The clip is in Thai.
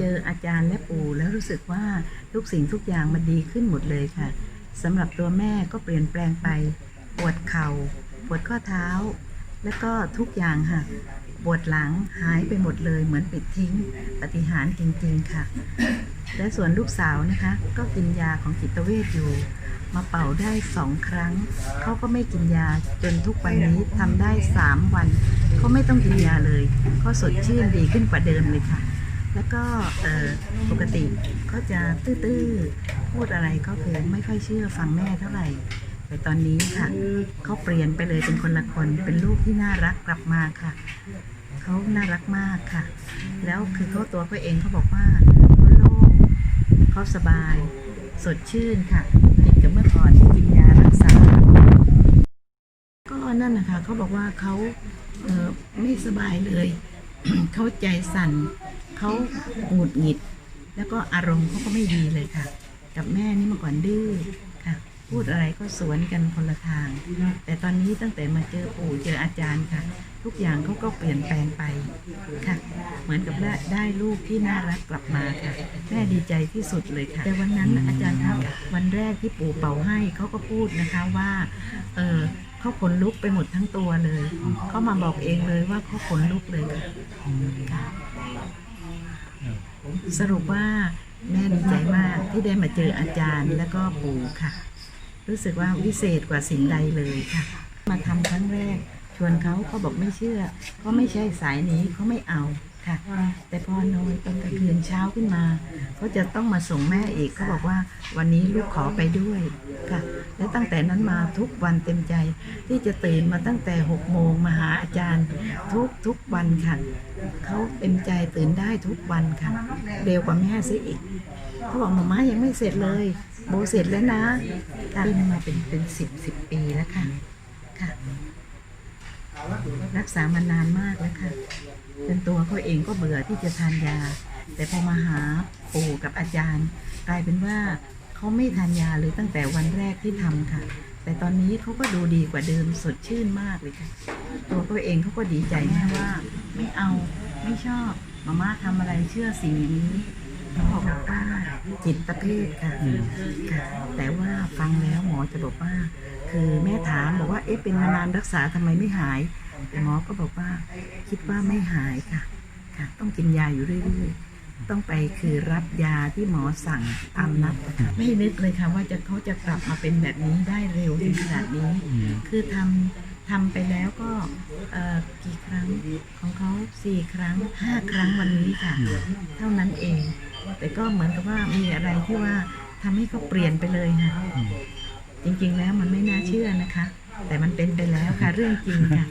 เจออาจารย์และปู่แล้วรู้สึกว่าทุกสิ่งทุกอย่างมันดีขึ้นหมดเลยค่ะสำหรับตัวแม่ก็เปลี่ยนแปลงไป ปวดเข่าปวดข้อเท้า แล้วก็ทุกอย่างค่ะ ปวดหลังหายไปหมดเลย เหมือนปิดทิ้ง ปฏิหารจริงๆค่ะ และส่วนลูกสาวนะคะ ก็กินยาของจิตเวชอยู่ มาเป่าได้สองครั้งเขาก็ไม่กินยาจนทุกวันนี้ทำได้สามวันเขาไม่ต้องกินยาเลยเขาสดชื่นดีขึ้นกว่าเดิมเลยค่ะ แล้วก็ปกติเขาจะตื้อๆพูดอะไรก็คือไม่ค่อยเชื่อฟังแม่เท่าไหร่ แต่ตอนนี้ค่ะเขาเปลี่ยนไปเลยเป็นคนละคนเป็นลูกที่น่ารักกลับมาค่ะเขาน่ารักมากค่ะ แล้วคือเขาตัวเขาเองเขาบอกว่าเขาโล่งเขาสบาย สดชื่นค่ะติดกับเมื่อก่อนที่กินยารักษา ก็นั่นนะคะเขาบอกว่าเขาเออไม่สบายเลย เขาใจสั่น เขาหงุดหงิด แล้วก็อารมณ์เขาก็ไม่ดีเลยค่ะ กับแม่นี่เมื่อก่อนดื้อค่ะ พูดอะไรก็สวนกันคนละทาง แต่ตอนนี้ตั้งแต่มาเจอปู่เจออาจารย์ค่ะ ทุกอย่างเขาก็เปลี่ยนแปลงไปค่ะ เหมือนกับได้ได้ลูกที่น่ารักกลับมาค่ะแม่ดีใจที่สุดเลยค่ะ แต่วันนั้นอาจารย์คะวันแรกที่ปู่เป่าให้เขาก็พูดนะคะว่าเออเขาขนลุกไปหมดทั้งตัวเลย เขามาบอกเองเลยว่าเขาขนลุกเลยค่ะ สรุปว่าแม่ดีใจมากที่ได้มาเจออาจารย์และก็ปู่ค่ะ รู้สึกว่าวิเศษกว่าสิ่งใดเลยค่ะ มาทำครั้งแรก ชวนเขาเขาบอกไม่เชื่อ ก็ไม่ใช่สายนี้เขาไม่เอาค่ะ พอนอนตอนกลางคืนเช้าขึ้นมาเขาจะต้องมาส่งแม่อีกเขาบอกว่าวันนี้ลูกขอไปด้วยค่ะ และตั้งแต่นั้นมาทุกวันเต็มใจ ที่จะตื่นมาตั้งแต่หกโมงมาหาอาจารย์ ทุกทุกวันค่ะเขาเต็มใจตื่นได้ทุกวันค่ะเร็วกว่าแม่ซะอีกเขาบอกหมาม่ายังไม่เสร็จเลยโบเสร็จแล้วนะค่ะเป็นมาเป็นเป็นสิบสิบปีแล้วค่ะค่ะ รักษามานานมากแล้วค่ะจนตัวเขาเองก็เบื่อที่จะทานยา แต่พอมาหาปู่กับอาจารย์ กลายเป็นว่าเขาไม่ทานยาเลยตั้งแต่วันแรกที่ทำค่ะ แต่ตอนนี้เขาก็ดูดีกว่าเดิมสดชื่นมากเลยค่ะ ตัวเขาเองเขาก็ดีใจแม่ว่า ไม่เอาไม่ชอบมาม่าทำอะไรเชื่อสิ่งนี้ บอกว่าจิตเภทค่ะค่ะแต่ว่าฟังแล้วหมอจะบอกว่า คือแม่ถามบอกว่าเอ๊ะเป็นมานานรักษาทำไมไม่หายแต่หมอก็บอกว่าคิดว่าไม่หายค่ะค่ะ ต้องกินยาอยู่เรื่อยๆต้องไปคือรับยาที่หมอสั่งตามนัดนะคะไม่นึกเลยค่ะว่าจะเขาจะกลับมาเป็นแบบนี้ได้เร็วถึงขนาดนี้ คือทำ ทำไปแล้วก็เอ่อกี่ครั้งของเขาสี่ครั้งห้าครั้งวันนี้ค่ะ เท่านั้นเอง แต่ก็เหมือนกับว่ามีอะไรที่ว่าทำให้เขาเปลี่ยนไปเลยค่ะ จริงๆแล้วมันไม่น่าเชื่อนะคะ แต่มันเป็นไปแล้วค่ะ เรื่องจริงค่ะ